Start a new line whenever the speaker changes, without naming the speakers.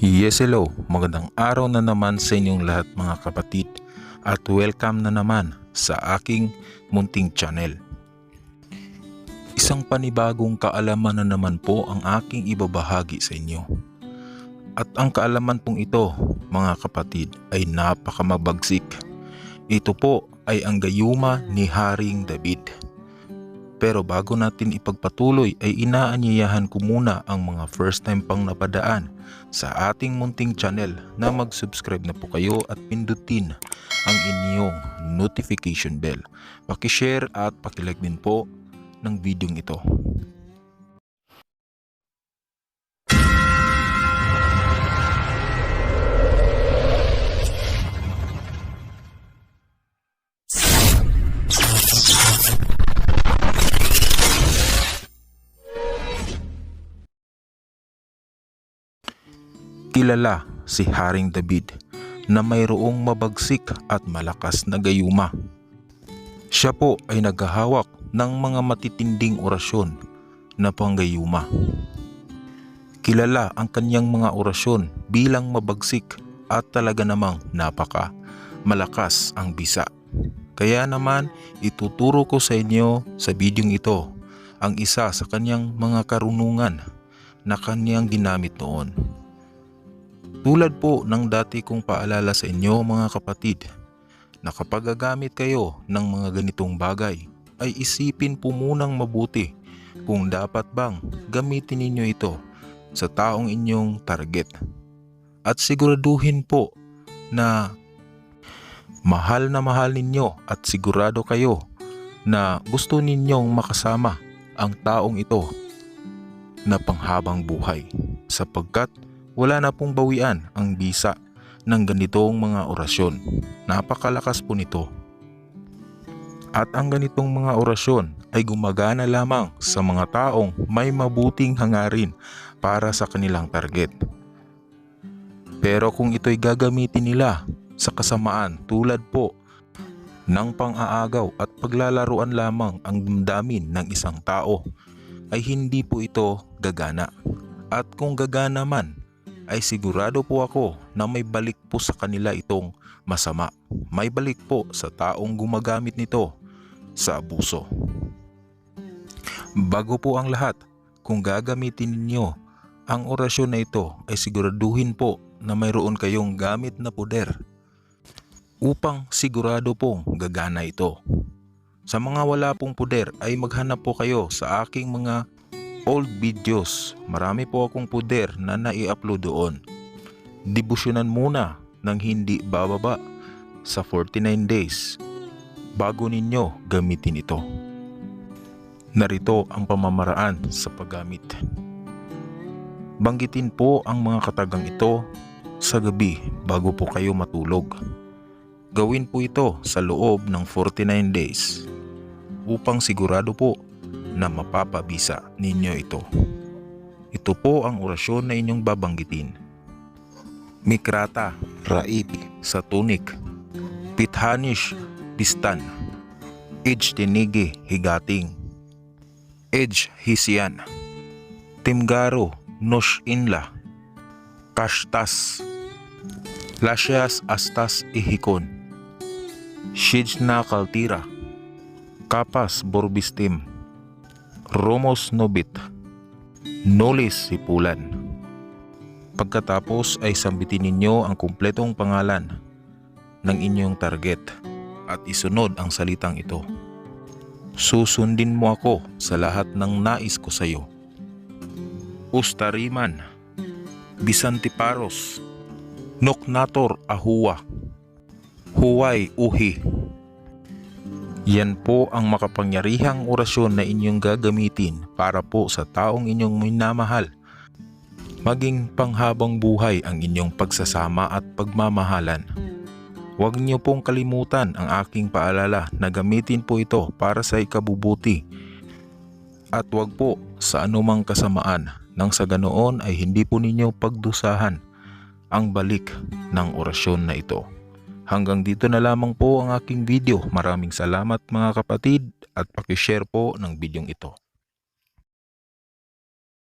Yes, hello. Magandang araw na naman sa inyong lahat mga kapatid at welcome na naman sa aking munting channel. Isang panibagong kaalaman na naman po ang aking ibabahagi sa inyo. At ang kaalaman pong ito, mga kapatid, ay napakamabagsik. Ito po ay ang gayuma ni Haring David. Pero bago natin ipagpatuloy ay inaanyayahan ko muna ang mga first time pang napadaan sa ating munting channel na mag-subscribe na po kayo at pindutin ang inyong notification bell. Pakishare at pakilike din po ng video ito. Kilala si Haring David na mayroong mabagsik at malakas na gayuma. Siya po ay naghahawak ng mga matitinding orasyon na panggayuma. Kilala ang kanyang mga orasyon bilang mabagsik at talaga namang napaka malakas ang bisa. Kaya naman ituturo ko sa inyo sa bidyong ito ang isa sa kanyang mga karunungan na kanyang ginamit noon. Tulad po ng dati kong paalala sa inyo mga kapatid, na kapag kayo ng mga ganitong bagay, ay isipin po munang mabuti kung dapat bang gamitin ninyo ito sa taong inyong target. At siguraduhin po na mahal na mahal ninyo at sigurado kayo na gusto ninyong makasama ang taong ito na panghabang buhay sapagkat wala na pong bawian ang bisa ng ganitong mga orasyon. Napakalakas po nito. At ang ganitong mga orasyon ay gumagana lamang sa mga taong may mabuting hangarin para sa kanilang target. Pero kung ito'y gagamitin nila sa kasamaan tulad po ng pang-aagaw at paglalaruan lamang ang damdamin ng isang tao, ay hindi po ito gagana. At kung gagana man, ay sigurado po ako na may balik po sa kanila itong masama. May balik po sa taong gumagamit nito sa abuso. Bago po ang lahat, kung gagamitin ninyo ang orasyon na ito ay siguraduhin po na mayroon kayong gamit na poder upang sigurado pong gagana ito. Sa mga wala pong poder ay maghanap po kayo sa aking mga old videos. Marami po akong puder na nai-upload doon. Debusyonan muna ng hindi bababa sa 49 days bago ninyo gamitin ito. Narito ang pamamaraan sa paggamit. Banggitin po ang mga katagang ito sa gabi bago po kayo matulog. Gawin po ito sa loob ng 49 days upang sigurado po na mapapabisa ninyo ito. Ito po ang orasyon na inyong babanggitin. Mikrata, Raip, Satunik, Pithanish, Distan, Ij Tinigi, Higating, Ej Hisian, Timgaro, Nosh Inla, Kashtas, Lasyas Astas Ihikon, Shijna Kaltira, Kapas Borbistim, Romos Nobit, Nolis Sipulan. Pagkatapos ay sambitin ninyo ang kumpletong pangalan ng inyong target at isunod ang salitang ito. Susundin mo ako sa lahat ng nais ko sa iyo. Ustariman, Bisantiparos, Noknator Ahuwa, Huway Uhi, yan po ang makapangyarihang orasyon na inyong gagamitin para po sa taong inyong minamahal. Maging panghabang buhay ang inyong pagsasama at pagmamahalan. Huwag niyo pong kalimutan ang aking paalala na gamitin po ito para sa ikabubuti. At huwag po sa anumang kasamaan nang sa ganoon ay hindi po ninyo pagdusahan ang balik ng orasyon na ito. Hanggang dito na lamang po ang aking video. Maraming salamat mga kapatid at pakishare po ng bidyong ito.